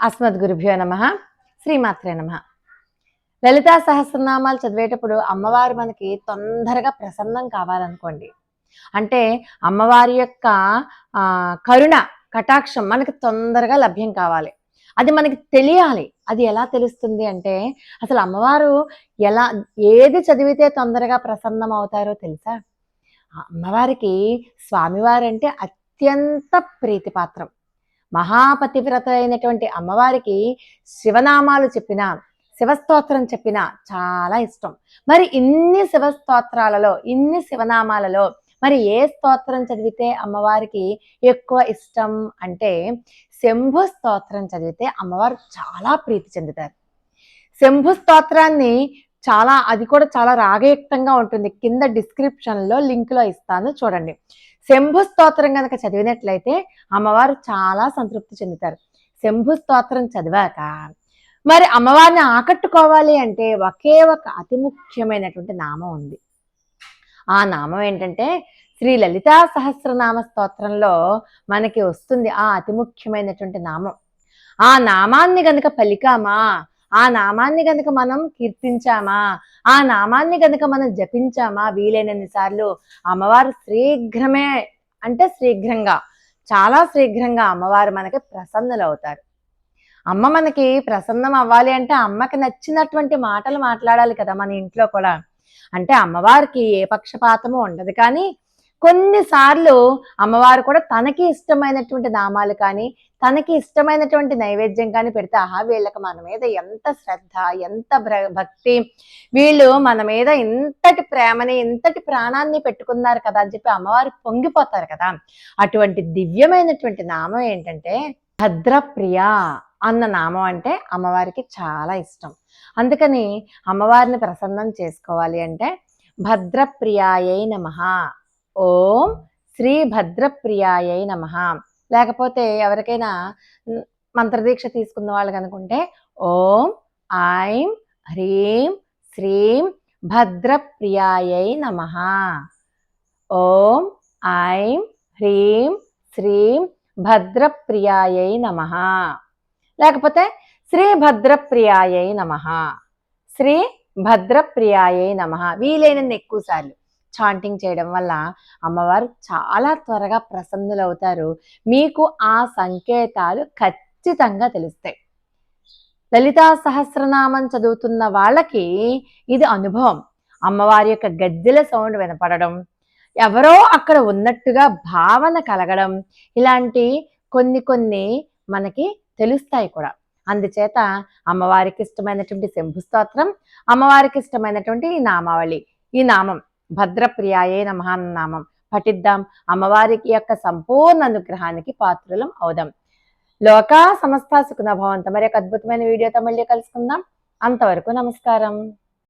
అస్మద్గురుభ్యో నమ. శ్రీమాత్రే నమ. లలితా సహస్రనామాలు చదివేటప్పుడు అమ్మవారు మనకి తొందరగా ప్రసన్నం కావాలనుకోండి. అంటే అమ్మవారి యొక్క కరుణ కటాక్షం మనకి తొందరగా లభ్యం కావాలి. అది మనకి తెలియాలి. అది ఎలా తెలుస్తుంది అంటే అసలు అమ్మవారు ఎలా ఏది చదివితే తొందరగా ప్రసన్నం అవుతారో తెలుసా? అమ్మవారికి స్వామివారంటే అత్యంత ప్రీతిపాత్రం. మహాపతివ్రత అయినటువంటి అమ్మవారికి శివనామాలు చెప్పిన శివస్తోత్రం చెప్పిన చాలా ఇష్టం. మరి ఇన్ని శివస్తోత్రాలలో ఇన్ని శివనామాలలో మరి ఏ స్తోత్రం చదివితే అమ్మవారికి ఎక్కువ ఇష్టం అంటే శంభు స్తోత్రం చదివితే అమ్మవారు చాలా ప్రీతి చెందుతారు. శంభు స్తోత్రాన్ని చాలా అది కూడా చాలా రాగయుక్తంగా ఉంటుంది. కింద డిస్క్రిప్షన్లో లింక్లో ఇస్తాను చూడండి. శంభు స్తోత్రం కనుక చదివినట్లయితే అమ్మవారు చాలా సంతృప్తి చెందుతారు. శంభు స్తోత్రం చదివాక మరి అమ్మవారిని ఆకట్టుకోవాలి అంటే ఒకే ఒక అతి ముఖ్యమైనటువంటి నామం ఉంది. ఆ నామం ఏంటంటే శ్రీ లలితా సహస్రనామ స్తోత్రంలో మనకి వస్తుంది ఆ అతి ముఖ్యమైనటువంటి నామం. ఆ నామాన్ని గనుక పలికామా ఆ నామాన్ని గనుక మనం కీర్తించామా? ఆ నామాన్ని గనుక మనం జపించామా? వీలైనన్ని సార్లు అమ్మవారు శీఘ్రమే అంటే శీఘ్రంగా చాలా శీఘ్రంగా అమ్మవారు మనకి ప్రసన్నులు అవుతారు అమ్మ మనకి ప్రసన్నం అవ్వాలి అంటే అమ్మకి నచ్చినటువంటి మాటలు మాట్లాడాలి కదా మన ఇంట్లో కూడా. అంటే అమ్మవారికి ఏ పక్షపాతము ఉండదు కానీ కొన్నిసార్లు అమ్మవారు కూడా తనకి ఇష్టమైనటువంటి నామాలు కానీ తనకి ఇష్టమైనటువంటి నైవేద్యం కానీ పెడితే ఆహా వీళ్ళకి మన మీద ఎంత శ్రద్ధ ఎంత భ్ర- భక్తి. వీళ్ళు మన మీద ఇంతటి ప్రేమని ఇంతటి ప్రాణాన్ని పెట్టుకున్నారు కదా అని చెప్పి అమ్మవారు పొంగిపోతారు కదా. అటువంటి దివ్యమైనటువంటి నామం ఏంటంటే భద్రప్రియ అన్న నామం అంటే అమ్మవారికి చాలా ఇష్టం. అందుకని అమ్మవారిని ప్రసన్నం చేసుకోవాలి అంటే భద్రప్రియాయై నమ ఓం శ్రీ భద్రప్రియాయై నమ. లేకపోతే ఎవరికైనా మంత్రదీక్ష తీసుకున్న వాళ్ళు కనుకుంటే ఓం ఐం హ్రీం శ్రీం భద్రప్రియాయై నమ. ఓం ఐం హ్రీం శ్రీం భద్రప్రియాయై నమ. లేకపోతే శ్రీ భద్రప్రియాయై నమ. శ్రీ భద్రప్రియాయై నమ. వీలైనన్ని ఎక్కువసార్లు. చాంటింగ్ చేయడం వల్ల అమ్మవారు చాలా త్వరగా ప్రసన్నులవుతారు. మీకు ఆ సంకేతాలు ఖచ్చితంగా తెలుస్తాయి. లలితా సహస్రనామం చదువుతున్న వాళ్ళకి ఇది అనుభవం. అమ్మవారి యొక్క గద్దెల సౌండ్ వినపడడం ఎవరో అక్కడ ఉన్నట్టుగా భావన కలగడం ఇలాంటి కొన్ని కొన్ని మనకి తెలుస్తాయి కూడా. అందుచేత అమ్మవారికి ఇష్టమైనటువంటి శంభుస్తోత్రం అమ్మవారికి ఇష్టమైనటువంటి ఈ నామావళి ఈ నామం భద్రప్రియాయే నమః నామం. పఠిద్దాం అమ్మవారికి యొక్క సంపూర్ణ అనుగ్రహానికి పాత్రులం అవుదాం. లోకా సమస్త సుఖనభవంతం మరి ఒక అద్భుతమైన వీడియోతో మళ్ళీ కలుసుకుందాం. అంతవరకు నమస్కారం.